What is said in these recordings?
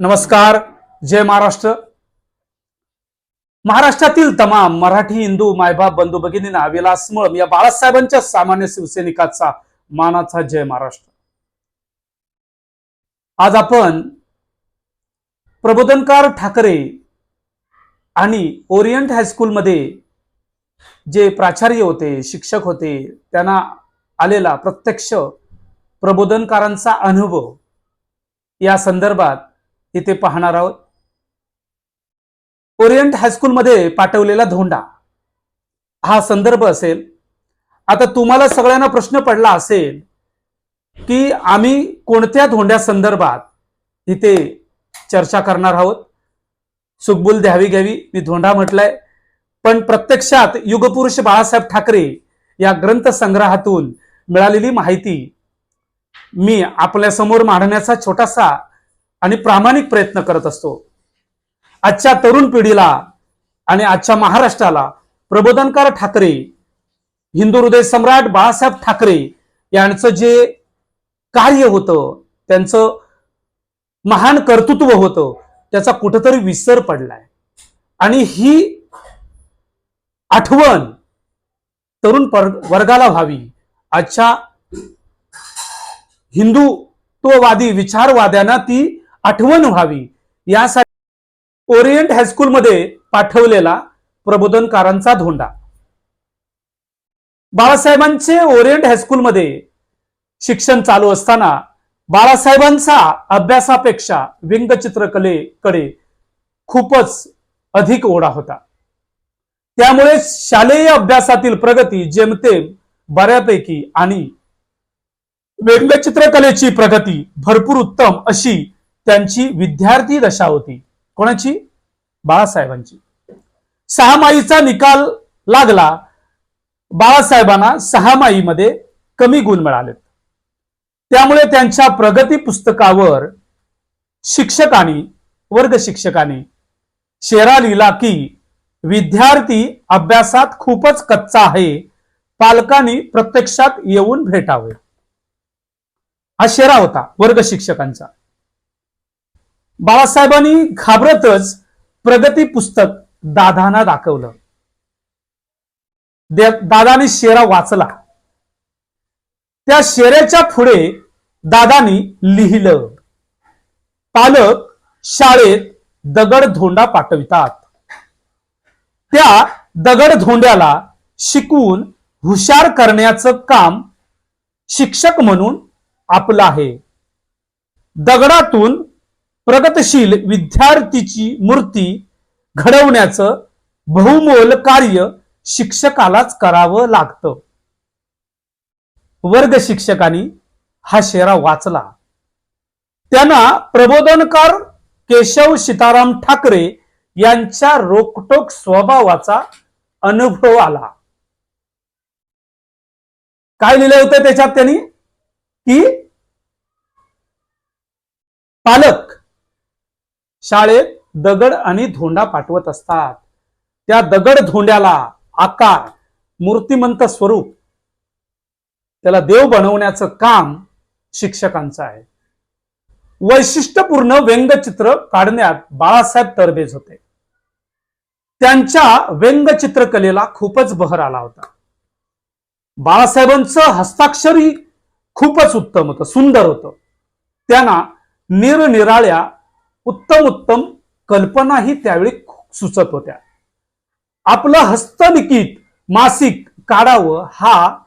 नमस्कार जय महाराष्ट्र. महाराष्ट्रातील तमाम मराठी हिंदू मायबाप बंधू भगिनींना विलास मळम या बाळासाहेबांच्या सामान्य शिवसैनिकाचा मानाचा जय महाराष्ट्र. आज आपण प्रबोधनकार ठाकरे आणि ओरिएंट हायस्कूलमध्ये जे प्राचार्य होते शिक्षक होते त्यांना आलेला प्रत्यक्ष प्रबोधनकारांचा अनुभव या संदर्भात इथे पाहणार आहोत. ओरिएंट हायस्कूलमध्ये पाठवलेला धोंडा. हा संदर्भ असेल. आता तुम्हाला सगळ्यांना प्रश्न पडला असेल की आम्ही कोणत्या धोंड्या संदर्भात इथे चर्चा करणार आहोत? सुखबुल द्यावी घ्यावी मी धोंडा म्हटलाय. पण प्रत्यक्षात युगपुरुष बाळासाहेब ठाकरे या ग्रंथसंग्रहातून मिळालेली माहिती मी आपल्यासमोर मांडण्याचा छोटासा आणि प्रामाणिक प्रयत्न करत असतो. आजच्या तरुण पिढीला आणि आजच्या महाराष्ट्राला प्रबोधनकार ठाकरे हिंदू हृदय सम्राट बाळासाहेब ठाकरे यांचं जे कार्य होतं त्यांचं महान कर्तृत्व होतं त्याचा कुठंतरी विसर पडलाय. आणि ही आठवण तरुण वर्गाला व्हावी. आजच्या हिंदुत्ववादी विचारवाद्यांना ती आठवण व्हावी. यासाठी ओरिएंट हायस्कूलमध्ये पाठवलेला प्रबोधनकारांचा धोंडा. बाळासाहेबांचे ओरिएंट हायस्कूलमध्ये शिक्षण चालू असताना बाळासाहेबांचा अभ्यासापेक्षा व्यंगचित्रकलेकडे खूपच अधिक ओढा होता. त्यामुळे शालेय अभ्यासातील प्रगती जेमतेम बऱ्यापैकी आणि व्यंगचित्रकलेची प्रगती भरपूर उत्तम अशी त्यांची विद्यार्थी दशा होती. कोणाची? बाळासाहेबांची. सहामाईचा निकाल लागला बाळासाहेबांना सहामाईमध्ये कमी गुण मिळालेत. त्यामुळे त्यांच्या प्रगती पुस्तकावर शिक्षकांनी वर्ग शिक्षकांनी शेरा लिहिला की विद्यार्थी अभ्यासात खूपच कच्चा आहे पालकांनी प्रत्यक्षात येऊन भेटावे. हा शेरा होता वर्ग शिक्षकांचा. बाळासाहेबांनी घाबरतच प्रगती पुस्तक दादांना दाखवलं. दे- दादानी शेरा वाचला. त्या शेऱ्याच्या पुढे दादानी लिहिलं पालक शाळेत दगडधोंडा पाठवितात. त्या दगडधोंड्याला शिकवून हुशार करण्याचं काम शिक्षक म्हणून आपलं आहे. दगडातून प्रगतशील विद्यार्थीची मूर्ती घडवण्याचं बहुमोल कार्य शिक्षकालाच करावं लागतं. वर्ग शिक्षकांनी हा शेरा वाचला. त्यांना प्रबोधनकार केशव सीताराम ठाकरे यांच्या रोकटोक स्वभावाचा अनुभव आला. काय लिहिलं होतं त्याच्यात त्यांनी? की पालक शाळेत दगड आणि धोंडा पाठवत असतात. त्या दगड धोंड्याला आकार मूर्तिमंत स्वरूप त्याला देव बनवण्याचं काम शिक्षकांचं आहे. वैशिष्ट्यपूर्ण व्यंगचित्र काढण्यात बाळासाहेब तरबेज होते. त्यांच्या व्यंगचित्रकलेला खूपच बहर आला होता. बाळासाहेबांचं हस्ताक्षरही खूपच उत्तम होतं सुंदर होतं. त्यांना निरनिराळ्या उत्तम उत्तम कल्पनाही त्यावेळी सुचत होत्या. आपलं हस्तलिखित मासिक काढावं हा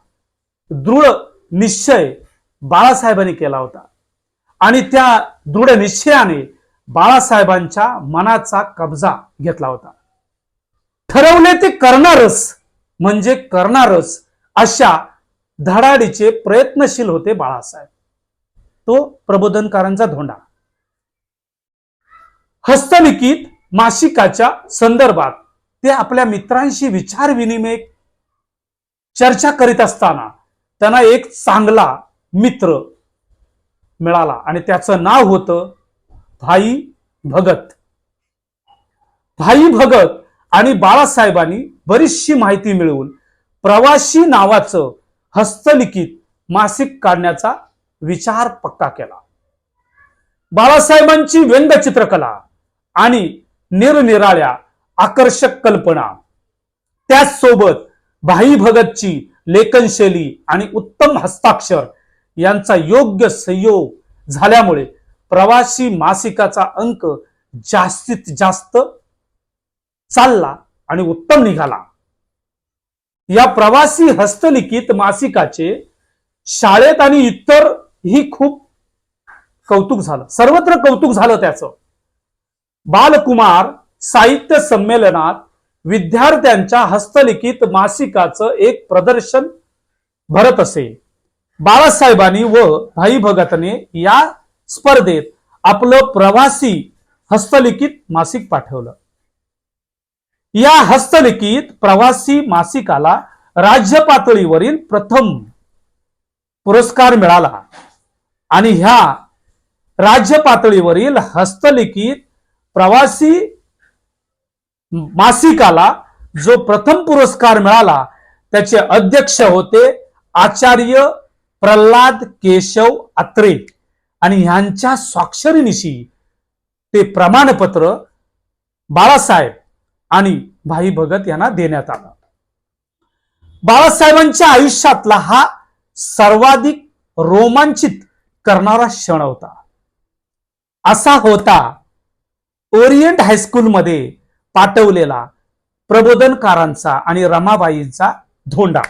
दृढ निश्चय बाळासाहेबांनी केला होता. आणि त्या दृढ निश्चयाने बाळासाहेबांच्या मनाचा कब्जा घेतला होता. ठरवले ते करणारच म्हणजे करणारच अशा धडाडीचे प्रयत्नशील होते बाळासाहेब. तो प्रबोधनकारांचा धोंडा. हस्तलिखित मासिकाच्या संदर्भात ते आपल्या मित्रांशी विचार विनिमय चर्चा करीत असताना त्यांना एक चांगला मित्र मिळाला आणि त्याचं नाव होतं भाई भगत. भाई भगत आणि बाळासाहेबांनी बरीचशी माहिती मिळवून प्रवासी नावाचं हस्तलिखित मासिक काढण्याचा विचार पक्का केला. बाळासाहेबांची व्यंगचित्रकला आणि निरनिराळ्या आकर्षक कल्पना. त्याचसोबत भाई भगतची लेखनशैली आणि उत्तम हस्ताक्षर यांचा योग्य संयोग झाल्यामुळे प्रवासी मासिकाचा अंक जास्तीत जास्त चालला आणि उत्तम निघाला. या प्रवासी हस्तलिखित मासिकाचे शाळेत आणि इतर ही खूप कौतुक झालं. सर्वत्र कौतुक झालं त्याचं. बालकुमार साहित्य संमेलनात विद्यार्थ्यांच्या हस्तलिखित मासिकाचं एक प्रदर्शन भरत असे. बाळासाहेबांनी व भाई भगतने या स्पर्धेत आपलं प्रवासी हस्तलिखित मासिक पाठवलं. या हस्तलिखित प्रवासी मासिकाला राज्य पातळीवरील प्रथम पुरस्कार मिळाला. आणि ह्या राज्य पातळीवरील हस्तलिखित प्रवासी मासिकाला जो प्रथम पुरस्कार मिळाला त्याचे अध्यक्ष होते आचार्य प्रल्हाद केशव अत्रे. आणि ह्यांच्या स्वाक्षरीनिशी ते प्रमाणपत्र बाळासाहेब आणि भाई भगत यांना देण्यात आलं. बाळासाहेबांच्या आयुष्यातला हा सर्वाधिक रोमांचित करणारा क्षण होता. असा होता ओरिएंट हायस्कूलमध्ये पाठवलेला प्रबोधनकारांचा आणि रमाबाईंचा धोंडा.